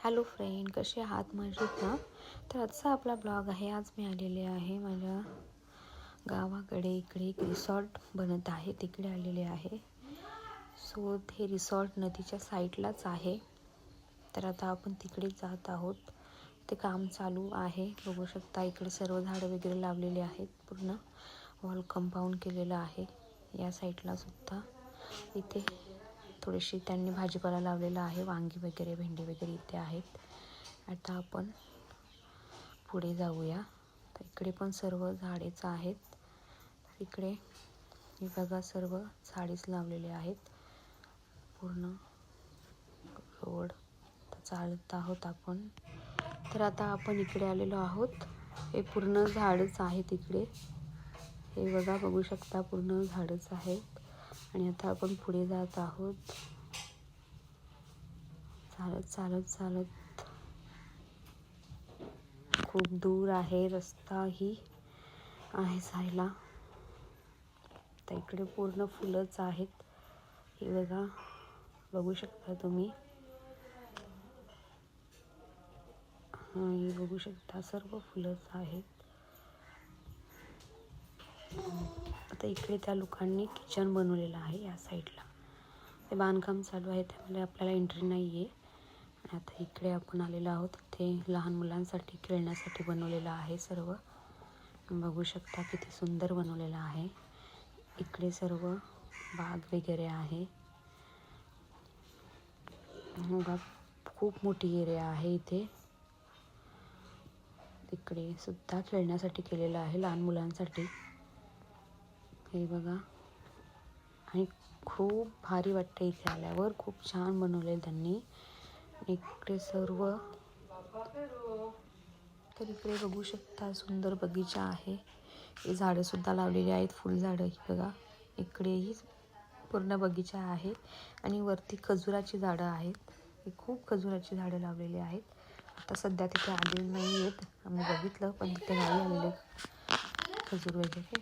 Hello friend कसे आहात? मजेत ना? तर आजचा आपला ब्लॉग आहे. आज मी आलेले आहे माझ्या गावाकडे. इकडे एक रिसॉर्ट बनत आहे. तिकडे आलेले आहे. सो हे रिसॉर्ट नदीच्या साईडलाच आहे. तर आता आपण तिकडे जात आहोत. ते काम चालू आहे. बघू शकता इकडे सर्व झाडं वगैरे लावलेले आहेत. पूर्ण वॉल कंपाऊंड केलेलं आहे. या साईडलासुद्धा इथे थोडीशी त्यांनी भाजीपाला लावलेला आहे वांगी वगैरे भेंडी वगैरे इथे आहेत. आता आपण पुढे जाऊया. तर इकडे पण सर्व झाडेच आहेत. इकडे हे बघा सर्व झाडेच लावलेले आहेत. पूर्ण रोड चालत आहोत आपण. तर आता आपण इकडे आलेलो आहोत. हे पूर्ण झाडच आहेत इकडे. हे बघा बघू शकता पूर्ण झाडच आहेत. आणि आता आपण पुढे जात आहोत. चालत चालत चालत. खूप दूर आहे रस्ताही आहे जायला तर इकडे पूर्ण फुलंच आहेत. हे बघा बघू शकता तुम्ही. हे बघू शकता सर्व फुलंच आहेत. आता इकडे त्या लोकांनी किचन बनवलेलं आहे या साईडला ते बांधकाम चालू आहे त्यामुळे आपल्याला एंट्री नाही आहे आणि आता इकडे आपण आलेलो आहोत. ते लहान मुलांसाठी खेळण्यासाठी बनवलेलं आहे सर्व. बघू शकता किती सुंदर बनवलेलं आहे. इकडे सर्व बाग वगैरे आहे. खूप मोठी एरिया आहे इथे. इकडे सुद्धा खेळण्यासाठी केलेलं आहे लहान मुलांसाठी. हे बघा. आणि खूप भारी वाटतं इथे आल्यावर. खूप छान बनवले त्यांनी. इकडे सर्व. तर इकडे बघू शकता सुंदर बगीचा आहे. हे झाडंसुद्धा लावलेली आहेत. फुलझाडं ही बघा. इकडेही पूर्ण बगीचा आहे. आणि वरती खजुराची झाडं आहेत. हे खूप खजुराची झाडं लावलेली आहेत. आता सध्या तिथे आलेली नाही आहेत आम्ही बघितलं पण तिथे नाही आलेले खजूर वगैरे.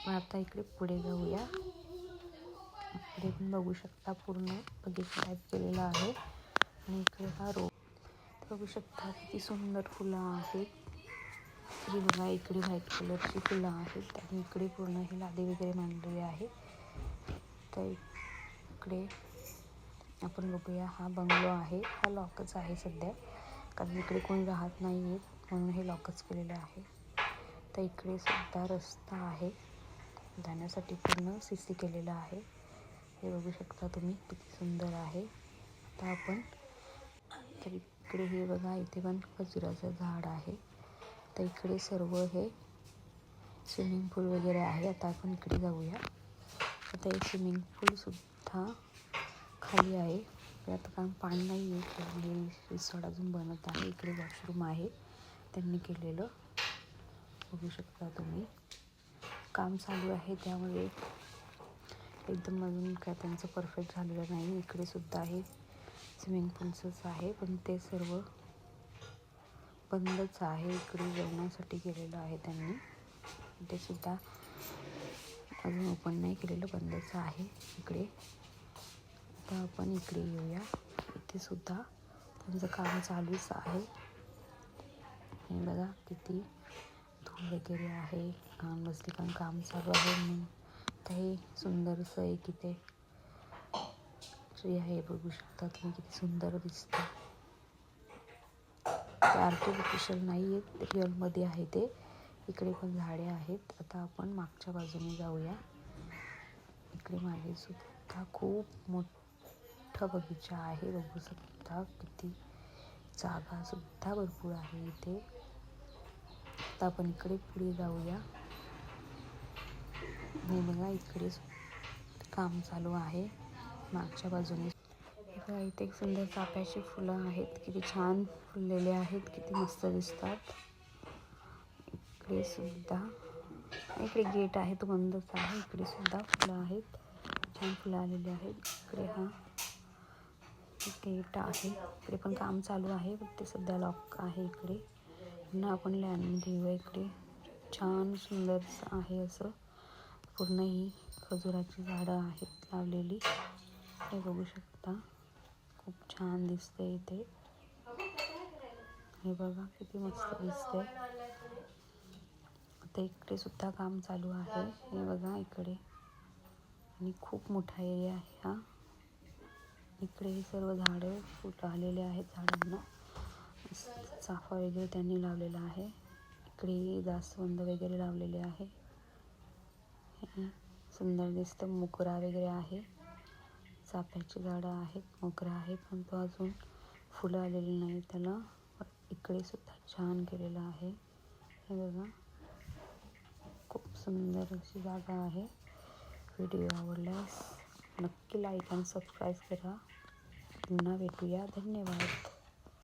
मग आता इकडे पुढे जाऊया. इकडे पण बघू शकता पूर्ण. बगीचा टाईप केलेला आहे. आणि इकडे हा रोप बघू शकता किती सुंदर फुलं आहेत. इकडे बघा इकडे व्हाईट कलरची फुलं आहेत. आणि इकडे पूर्ण हे लादी वगैरे मांडलेली आहे. तर इकडे आपण बघूया हा बंगलो आहे. हा लॉकच आहे सध्या. कारण इकडे कोणी राहत नाही आहेत म्हणून हे लॉकच केलेलं आहे. तर इकडे सुद्धा रस्ता आहे. जाण्यासाठी पूर्ण सी सी केलेलं आहे. हे बघू शकता तुम्ही किती सुंदर आहे. आता आपण तर इकडे हे बघा इथे पण खजुराचं झाड आहे. तर इकडे सर्व हे स्विमिंग पूल वगैरे आहे. आता आपण इकडे जाऊया. आता हे स्विमिंग पूलसुद्धा खाली आहे. आता काम पाणी नाही आहे. रिसॉर्ट अजून बनत आहे. इकडे वॉशरूम आहे. त्यांनी केलेलं. बघू शकता तुम्ही. काम चालू आहे त्यामुळे एकदम अजून काय त्यांचं परफेक्ट झालेलं नाही. इकडे सुद्धा आहे. स्विमिंग पूलचंच आहे. पण ते सर्व बंदच आहे. इकडे जेवणासाठी केलेलं आहे त्यांनी. ते सुद्धा अजून ओपन नाही केलेलं. बंदच आहे इकडे. आता आपण इकडे येऊया. इथे सुद्धा त्यांचं काम चालूच आहे. बघा किती वगैरे आहे. घाण बसली पण काम चालू आहे. म्हणून तर हे सुंदरसं एक इथे ट्री आहे बघू शकता तुम्ही किती सुंदर दिसतं ते आर्टिफिशियल नाही आहेत रिअलमध्ये आहे ते. इकडे पण झाडे आहेत. आता आपण मागच्या बाजूने जाऊया. इकडे मागे सुद्धा खूप मोठा बगीचा आहे. बघू शकता किती जागासुद्धा भरपूर आहे इथे. आता आपण इकडे पुढे जाऊया. हे बघा इकडे काम चालू आहे. मागच्या बाजूने. बघा इथे एक सुंदर चाफ्याची फुलं आहेत. किती छान फुललेले आहेत. किती मस्त दिसतात. इकडे सुद्धा. इकडे गेट आहे तो बंदच आहे. इकडे सुद्धा फुलं आहेत. छान फुलं आलेली आहेत. इकडे हा गेट आहे. इकडे पण काम चालू आहे पण ते सध्या लॉक आहे इकडे. पूर्ण आपण लँडमध्ये येऊया इकडे छान सुंदर आहे असं. पूर्ण ही खजुराची झाडं आहेत लावलेली. हे बघू शकता. खूप छान दिसते इथे. हे बघा किती मस्त दिसतंय. आता इकडे सुद्धा काम चालू आहे. हे बघा इकडे. आणि खूप मोठा एरिया आहे हा. इकडे हे सर्व झाडं फुलं आलेले आहेत झाडांना. चाफा वगैरे त्यांनी लावलेला आहे. इकडे जास्वंद वगैरे लावलेले आहे. सुंदर दिसतं. मोगरा वगैरे आहे. चाफ्याची झाडं आहेत. मोगरा आहे पण तो अजून फुलं आलेली नाही त्याला. इकडे सुद्धा छान केलेलं आहे. हे बघा. खूप सुंदर अशी जागा आहे. व्हिडिओ आवडल्यास नक्की लाईक आणि सबस्क्राईब करा. पुन्हा भेटूया. धन्यवाद.